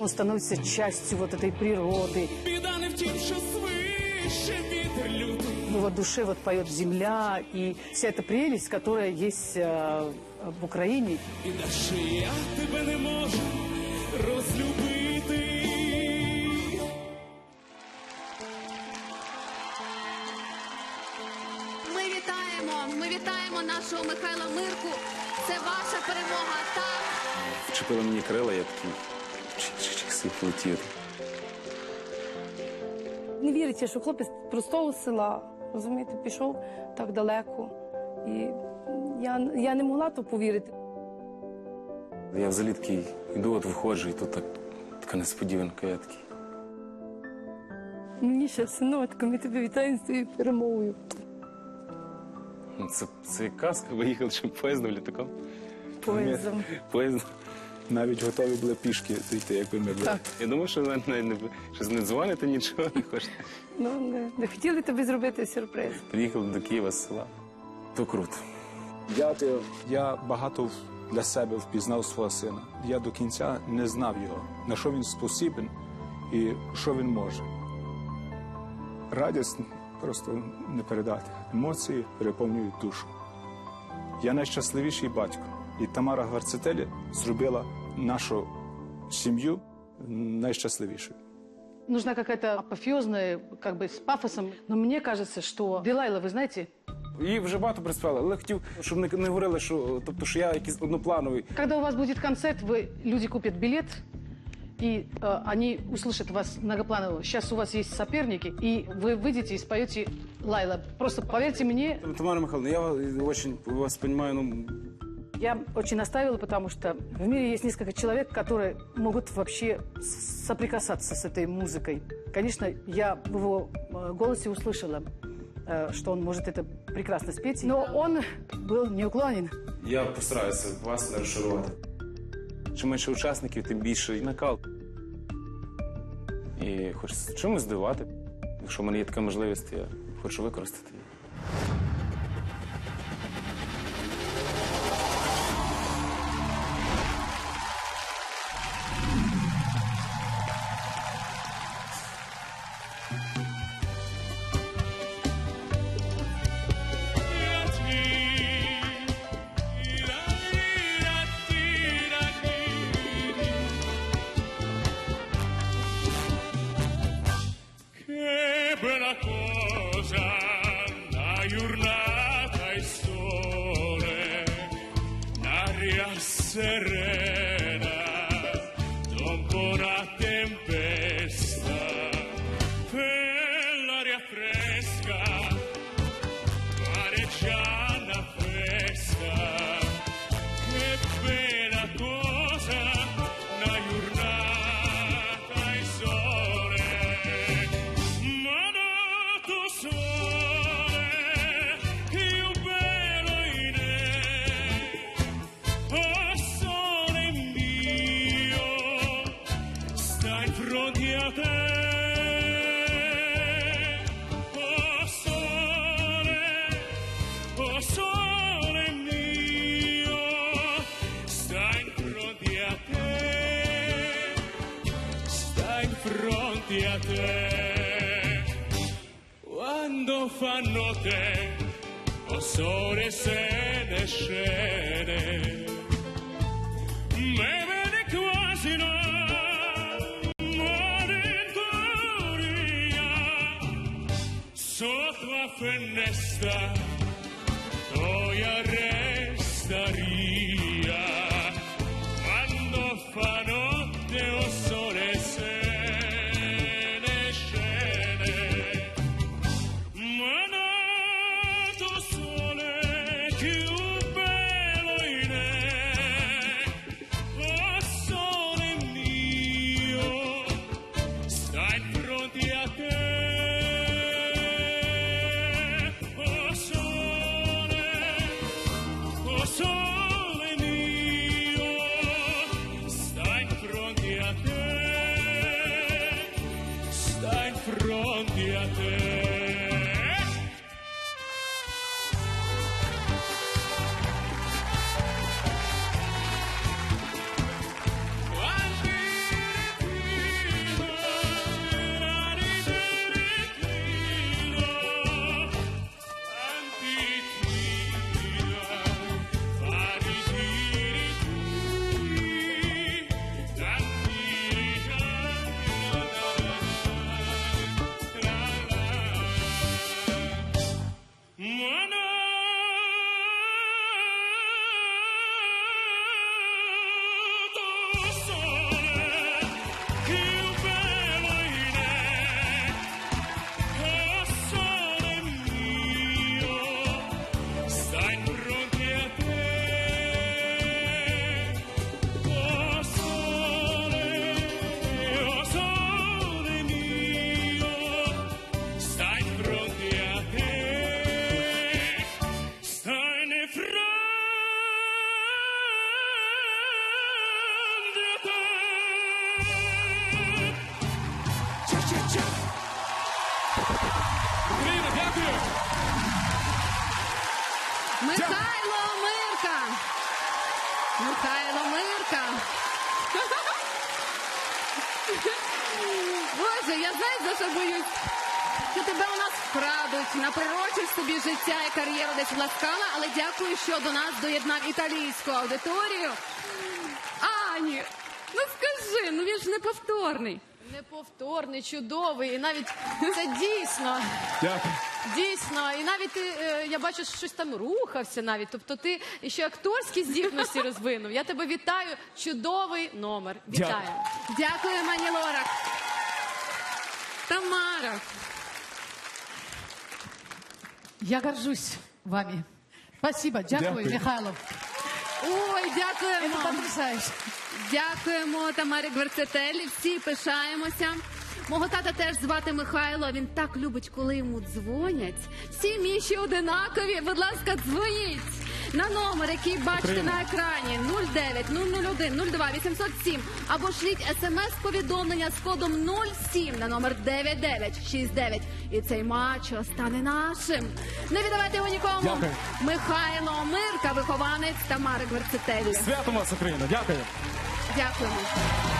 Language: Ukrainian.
он становится частью вот этой природы. Біда не в тім, що свище вітер лютий. В его душе вот поет земля и вся эта прелесть, которая есть э, в Украине. Біда, що я тебе не можу розлюбити. Ми вітаємо, ми вітаємо нашого Михайла Мирку. Це ваша перемога. Так. Вчепили мені крила, я такий полетів. Не віриться, що хлопець з простого села, розумієте, пішов так далеко. І я, я не могла то повірити. Я взагалі такий йду, от виходжу, і тут так, така несподіванка, я такий. Мені ще синочко, ми тебе вітаємо з цією перемогою. Ну, Це, це казка, виїхали ще поїздом літаком. Поїздом. Поїздом. Навіть готові були пішки дійти, якби ми були. Так. Я думав, що ви не, не, щось не дзвоните, нічого не хочете. Ну, не, не хотіли тобі зробити сюрприз. Приїхали до Києва з села. То круто. Дякую. Я багато для себе впізнав свого сина. Я до кінця не знав його, на що він спосібен і що він може. Радість просто не передати. Емоції переповнюють душу. Я найщасливіший батько. І Тамара Гварцетелі зробила нашу сім'ю найщасливішою. Нужна какая-то апофеозная, как бы с пафосом. Но мне кажется, что Дилайла, вы знаете, Її вже багато приспівали, але хотів, щоб не, не говорили, що, тобто, що я якийсь одноплановий. когда у вас будет концерт, вы, люди купят билет, и э, они услышат вас многопланово. Сейчас у вас есть соперники, и вы выйдете и споете Лайла. Просто поверьте мне, Тамара Михайловна, я вас- очень вас понимаю, ну, Я очень настаивала, потому что в мире есть несколько человек, которые могут вообще с- соприкасаться с этой музыкой. Конечно, я в его э, голосе услышала, э, что он может это прекрасно спеть, но он был неуклонен. Я постараюся вас не розшарувати. Чим менше учасників, тим більше накал. І хочеться чимось здивувати. Якщо в мене є така можливість, я хочу використати її. We're not. Fronte a te. Quando fa notte o sole se ne scende me vede quasi no morentoria sotto la finestra Михайло Мирка. Михайло Мирка. Боже, я знаю, за що боюсь. Що тебе у нас вкрадуть, наперечиш собі життя і кар'єру десь власкала, але дякую, що до нас доєднав італійську аудиторію. Ані, ну скажи, ну він ж неповторний. Неповторний, чудовий, і навіть це дійсно. Дякую. Дійсно, і навіть ти, е, я бачу, що щось там рухався навіть. Тобто ти ще акторські здібності розвинув. Я тебе вітаю. Чудовий номер. Вітаю. Дякую, Мані Лорак. Тамара. Я горжусь вами. Спасибо. Дякую, Дякую. Михайлов. Ой, дякуємо. Это потрясающе. Дякуємо Тамарі Гверцетелі. Всі пишаємося. Мого тата теж звати Михайло. Він так любить, коли йому дзвонять. Всі міші одинакові. Будь ласка, дзвоніть на номер, який бачите на екрані 09 001 02 807 або шліть смс-повідомлення з кодом 07 на номер 9969. І цей матч стане нашим. Не віддавайте його нікому. Дякую. Михайло Мирка, вихованець Тамари Гверцетелі. Свято вас, Україна! Дякую! Дякуємо.